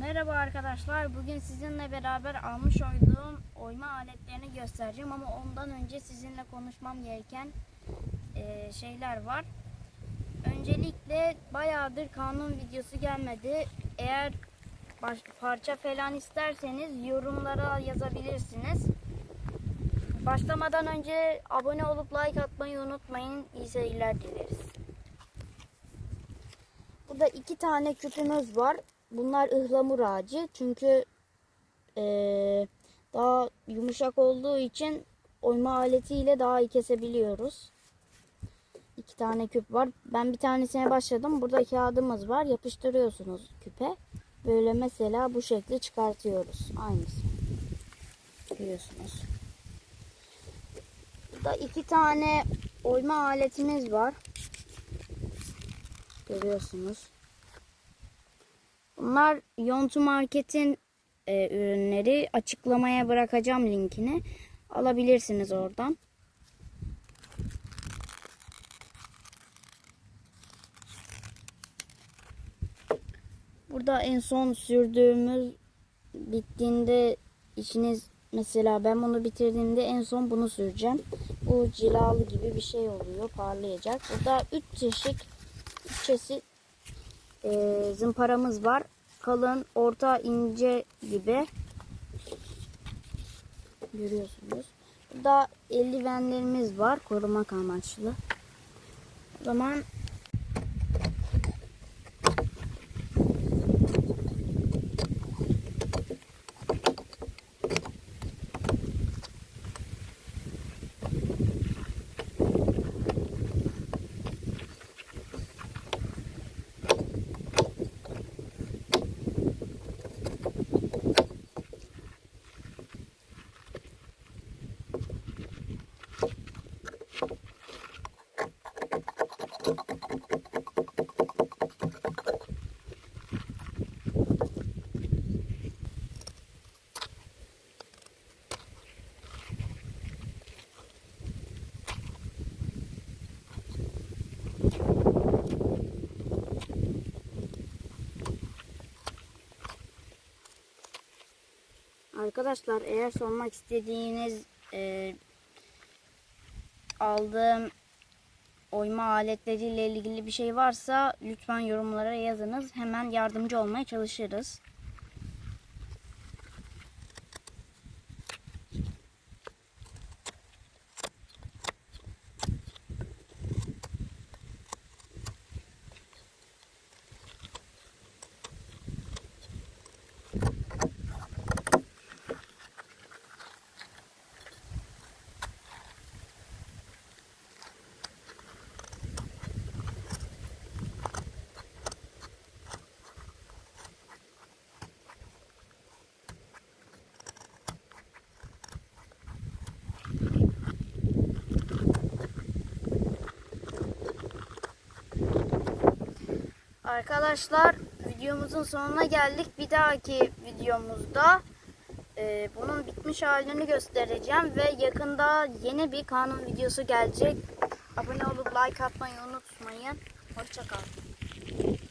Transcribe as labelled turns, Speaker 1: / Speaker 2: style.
Speaker 1: Merhaba arkadaşlar. Bugün sizinle beraber almış olduğum oyma aletlerini göstereceğim ama ondan önce sizinle konuşmam gereken e, şeyler var. Öncelikle bayağıdır kanun videosu gelmedi. Eğer baş- parça falan isterseniz yorumlara yazabilirsiniz. Başlamadan önce abone olup like atmayı unutmayın. İyi seyirler dileriz. Burada iki tane küpümüz var. Bunlar ıhlamur ağacı. Çünkü eee, daha yumuşak olduğu için oyma aletiyle daha iyi kesebiliyoruz. İki tane küp var. Ben bir tanesine başladım. Burada kağıdımız var. Yapıştırıyorsunuz küpe. Böyle mesela bu şekli çıkartıyoruz. Aynısı. Görüyorsunuz. Burada iki tane oyma aletimiz var. Görüyorsunuz. Bunlar Yontu Market'in e, ürünleri. Açıklamaya bırakacağım linkini. Alabilirsiniz oradan. Burada en son sürdüğümüz bittiğinde işiniz mesela ben bunu bitirdiğimde en son bunu süreceğim. Bu cilalı gibi bir şey oluyor parlayacak. Burada 3 çeşit 3 çeşit e, zımparamız var. Kalın, orta, ince gibi. Görüyorsunuz. Burada eldivenlerimiz var korumak amaçlı. O zaman Arkadaşlar eğer sormak istediğiniz e, aldığım oyma aletleriyle ilgili bir şey varsa lütfen yorumlara yazınız. Hemen yardımcı olmaya çalışırız. Arkadaşlar videomuzun sonuna geldik. Bir dahaki videomuzda e, bunun bitmiş halini göstereceğim ve yakında yeni bir kanun videosu gelecek. Abone olup like atmayı unutmayın. Hoşçakalın.